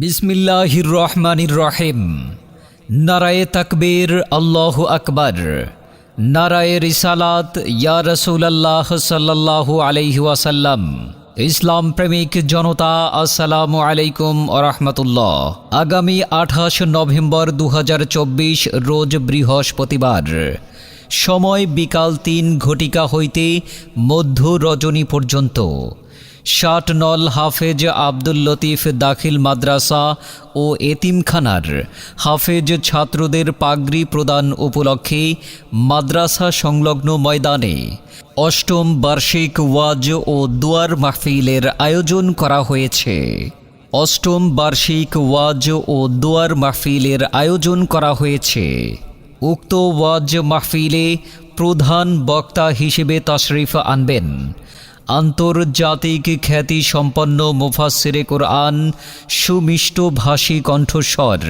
বিসমিল্লাহির রহমানির রহিম নারায়ে তাকবীর, আল্লাহ আকবর। নারায়ে রিসালাত, ইয়া রসুলাল্লাহ সাল্লাল্লাহু আলাইহি ওয়াসাল্লাম। ইসলাম প্রেমিক জনতা, আসসালামু আলাইকুম রহমতুল্লাহ। আগামী আঠাশ নভেম্বর দু হাজার চব্বিশ, রোজ বৃহস্পতিবার। সময় বিকাল তিন ঘটিকা হইতে মধ্য রজনী পর্যন্ত। ষাট নল হাফেজ আব্দুল লতিফ দাখিল মাদ্রাসা ও এতিমখানার। হাফেজ ছাত্রদের পাগড়ি প্রদান উপলক্ষে মাদ্রাসা সংলগ্ন ময়দানে অষ্টম বার্ষিক ওয়াজ ও দুয়ার মাহফিলের আয়োজন করা হয়েছে। অষ্টম বার্ষিক ওয়াজ ও দুয়ার মাহফিলের আয়োজন করা হয়েছে। উক্ত ওয়াজ মাহফিলে প্রধান বক্তা হিসেবে তশরিফ আনবেন আন্তর্জাতিক খ্যাতি সম্পন্ন মুফাসিরে কোরআন, সুমিষ্ট ভাষী কণ্ঠস্বর,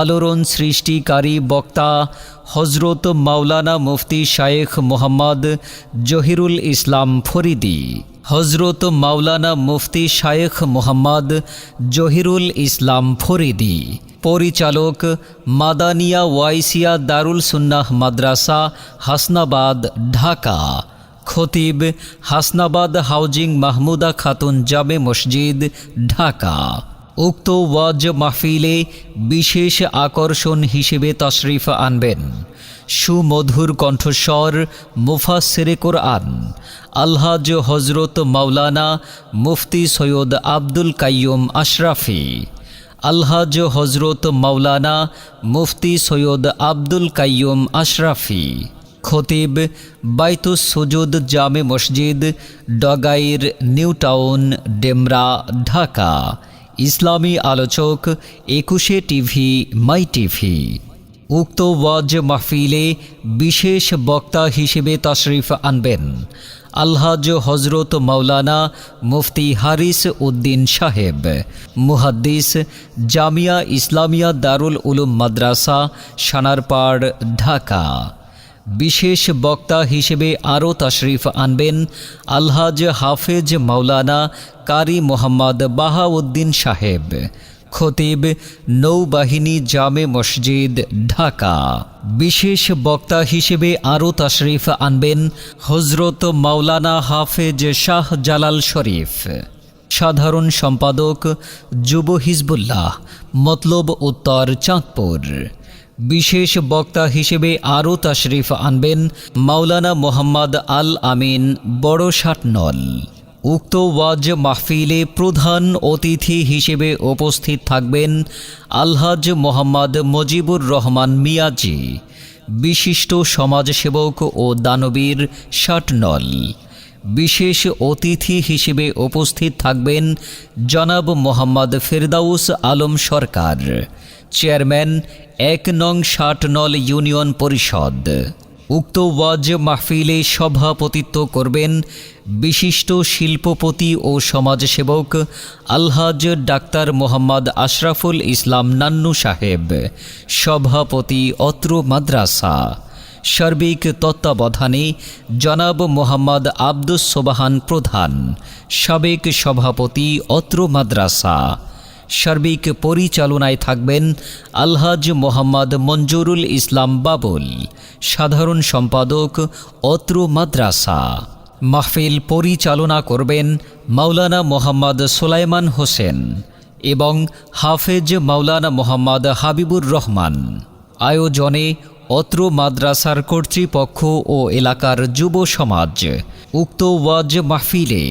আলোড়ন সৃষ্টিকারী বক্তা হজরত মাওলানা মুফতি শায়েখ মোহাম্মদ জহিরুল ইসলাম ফরিদি হজরত মাওলানা মুফতি শায়েখ মোহাম্মদ জহিরুল ইসলাম ফরিদি, পরিচালক মাদানিয়া ওয়াইসিয়া দারুল সুন্নাহ মাদ্রাসা হাসনাবাদ, ঢাকা। খতিব হাসনাবাদ হাউজিং মাহমুদা খাতুন জামে মসজিদ, ঢাকা। উক্ত ওয়াজ মাহফিলে বিশেষ আকর্ষণ হিসেবে তশরিফ আনবেন। সুমধুর কণ্ঠস্বর মুফাসেরে কোরআন। আলহাজ হজরত মাওলানা মুফতি সৈয়দ আব্দুল কাইয়ুম আশরাফি। আলহাজ হজরত মাওলানা মুফতি সৈয়দ আব্দুল কাইয়ুম আশরাফি। খতিব বাইতুস সুজুদ জামে মসজিদ, ডগাইর নিউ টাউন ডেমরা, ঢাকা। ইসলামী আলোচক, একুশে টিভি, মাই টিভি। উক্ত ওয়াজ মাহফিলে বিশেষ বক্তা হিসেবে তশরিফ আনবেন আলহাজ হজরত মাওলানা মুফতি হারিস উদ্দিন সাহেব, মুহাদ্দিস জামিয়া ইসলামিয়া দারুল উলুম মাদ্রাসা, সানারপাড়, ঢাকা। বিশেষ বক্তা হিসেবে আরও তশরিফ আনবেন আলহাজ হাফেজ মাওলানা কারি মোহাম্মদ বাহাউদ্দিন সাহেব। খতিব নৌবাহিনী জামে মসজিদ, ঢাকা। বিশেষ বক্তা হিসেবে আরও তশরিফ আনবেন হজরত মাওলানা হাফেজ শাহ জালাল শরীফ। সাধারণ সম্পাদক যুব হিজবুল্লাহ, মতলব উত্তর চাঁদপুর। বিশেষ বক্তা হিসেবে আরও তাশরিফ আনবেন মাওলানা মোহাম্মদ আল আমিন বড় শাটনল উক্ত ওয়াজ মাহফিলে প্রধান অতিথি হিসেবে উপস্থিত থাকবেন আলহাজ মোহাম্মদ মজিবুর রহমান মিয়াজি, বিশিষ্ট সমাজসেবক ও দানবীর শাটনল বিশেষ অতিথি হিসেবে উপস্থিত থাকবেন জনাব মোহাম্মদ ফেরদাউস আলম সরকার। চেয়ারম্যান এক নং ষাট নল ইউনিয়ন পরিষদ। উক্ত ওয়াজ মাহফিলে সভাপতিত্ব করবেন বিশিষ্ট শিল্পপতি ও সমাজসেবক আলহাজ ডাক্তার মোহাম্মদ আশরাফুল ইসলাম নান্নু সাহেব, সভাপতি অত্র মাদ্রাসা। সার্বিক তত্ত্বাবধানে জনাব মোহাম্মদ আব্দুস সোবাহান প্রধান, সাবেক সভাপতি অত্র মাদ্রাসা। সার্বিক পরিচালনায় থাকবেন আলহাজ মোহাম্মদ মঞ্জুরুল ইসলাম বাবুল। সাধারণ সম্পাদক অত্র মাদ্রাসা। মাহফিল পরিচালনা করবেন মাওলানা মোহাম্মদ সোলাইমান হোসেন এবং হাফেজ মাওলানা মোহাম্মদ হাবিবুর রহমান। আয়োজনে অত্র মাদ্রাসার কর্তৃপক্ষ ও এলাকার যুব সমাজ। উক্ত ওয়াজ মাহফিলে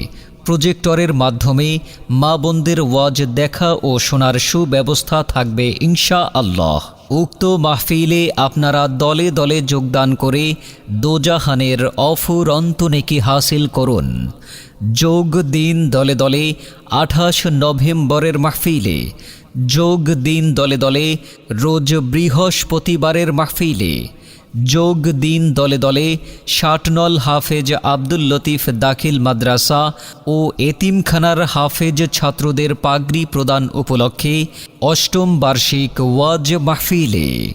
প্রজেক্টরের মাধ্যমে মা বোনদের ওয়াজ দেখা ও শোনার সুব্যবস্থা থাকবে ইনশা আল্লাহ উক্ত মাহফিলে আপনারা দলে দলে যোগদান করে দোজাহানের অফুরন্ত নেকি হাসিল করুন। যোগ দিন দলে দলে আঠাশ নভেম্বরের মাহফিলে। যোগ দিন দলে দলে রোজ বৃহস্পতিবারের মাহফিলে। যোগ দিন দলে দলে শাটনল হাফেজ আব্দুল লতিফ দাখিল মাদ্রাসা ও এতিমখানার হাফেজ ছাত্রদের পাগড়ি প্রদান উপলক্ষে অষ্টম বার্ষিক ওয়াজ মাহফিলে।